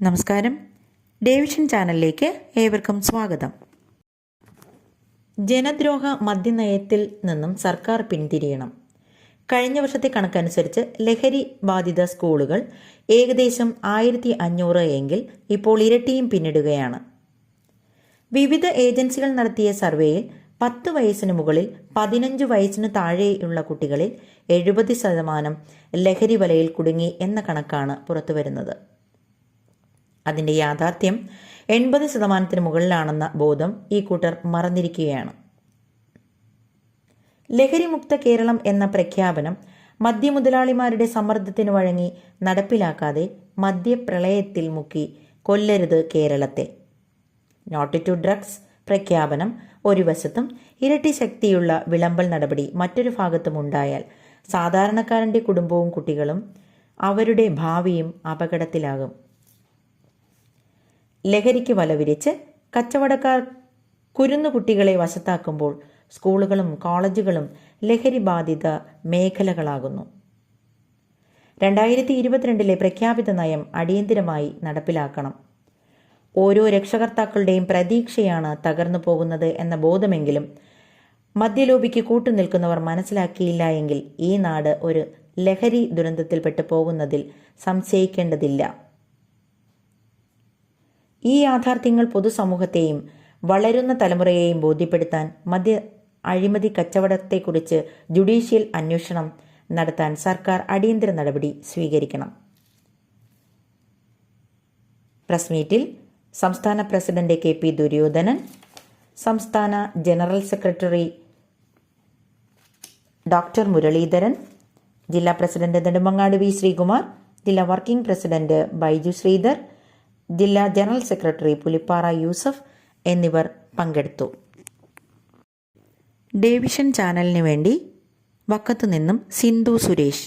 നമസ്കാരം. ഡേവിഷൻ ചാനലിലേക്ക് ഏവർക്കും സ്വാഗതം. ജനദ്രോഹ മദ്യനയത്തിൽ നിന്നും സർക്കാർ പിന്തിരിയണം. കഴിഞ്ഞ വർഷത്തെ കണക്കനുസരിച്ച് ലഹരി ബാധിത സ്കൂളുകൾ ഏകദേശം ആയിരത്തി അഞ്ഞൂറ് എങ്കിൽ ഇപ്പോൾ ഇരട്ടിയും പിന്നിടുകയാണ്. വിവിധ ഏജൻസികൾ നടത്തിയ സർവേയിൽ പത്ത് വയസ്സിന് മുകളിൽ പതിനഞ്ച് വയസ്സിന് താഴെയുള്ള കുട്ടികളിൽ എഴുപത് ശതമാനം ലഹരി വലയിൽ കുടുങ്ങി എന്ന കണക്കാണ് പുറത്തുവരുന്നത്. അതിന്റെ യാഥാർത്ഥ്യം എൺപത് ശതമാനത്തിന് മുകളിലാണെന്ന ബോധം ഈ കൂട്ടർ മറന്നിരിക്കുകയാണ്. ലഹരിമുക്ത കേരളം എന്ന പ്രഖ്യാപനം മദ്യമുതലാളിമാരുടെ സമ്മർദ്ദത്തിന് വഴങ്ങി നടപ്പിലാക്കാതെ മദ്യപ്രളയത്തിൽ മുക്കി കൊല്ലരുത് കേരളത്തെ. നോട്ട് ടു ഡ്രഗ്സ് പ്രഖ്യാപനം ഒരു വശത്തും ഇരട്ടി ശക്തിയുള്ള വിളമ്പൽ നടപടി മറ്റൊരു ഭാഗത്തും ഉണ്ടായാൽ സാധാരണക്കാരന്റെ കുടുംബവും കുട്ടികളും അവരുടെ ഭാവിയും അപകടത്തിലാകും. ലഹരിക്ക് വലവിരിച്ച് കച്ചവടക്കാർ കുരുന്നു കുട്ടികളെ വശത്താക്കുമ്പോൾ സ്കൂളുകളും കോളേജുകളും ലഹരി ബാധിത മേഖലകളാകുന്നു. രണ്ടായിരത്തി ഇരുപത്തിരണ്ടിലെ പ്രഖ്യാപിത നയം അടിയന്തിരമായി നടപ്പിലാക്കണം. ഓരോ രക്ഷകർത്താക്കളുടെയും പ്രതീക്ഷയാണ് തകർന്നു പോകുന്നത് എന്ന ബോധമെങ്കിലും മദ്യലോപിക്ക് കൂട്ടുനിൽക്കുന്നവർ മനസ്സിലാക്കിയില്ല എങ്കിൽ ഈ നാട് ഒരു ലഹരി ദുരന്തത്തിൽപ്പെട്ടു പോകുന്നതിൽ സംശയിക്കേണ്ടതില്ല. ഈ യാഥാർത്ഥ്യങ്ങൾ പൊതുസമൂഹത്തെയും വളരുന്ന തലമുറയെയും ബോധ്യപ്പെടുത്താൻ മദ്യ അഴിമതി കച്ചവടത്തെക്കുറിച്ച് ജുഡീഷ്യൽ അന്വേഷണം നടത്താൻ സർക്കാർ അടിയന്തര നടപടി സ്വീകരിക്കണം. പ്രസ് മീറ്റിൽ സംസ്ഥാന പ്രസിഡന്റ് കെ പി ദുര്യോധനൻ സംസ്ഥാന ജനറൽ സെക്രട്ടറി ഡോക്ടർ മുരളീധരൻ ജില്ലാ പ്രസിഡന്റ് നെടുമങ്ങാട് വി ശ്രീകുമാർ ജില്ലാ വർക്കിംഗ് പ്രസിഡന്റ് ബൈജു ശ്രീധർ ജില്ലാ ജനറൽ സെക്രട്ടറി പുലിപ്പാറ യൂസഫ് എന്നിവർ പങ്കെടുത്തു. ഡേവിഷൻ ചാനലിന് വേണ്ടി വക്കത്തു നിന്നും സിന്ധു സുരേഷ്.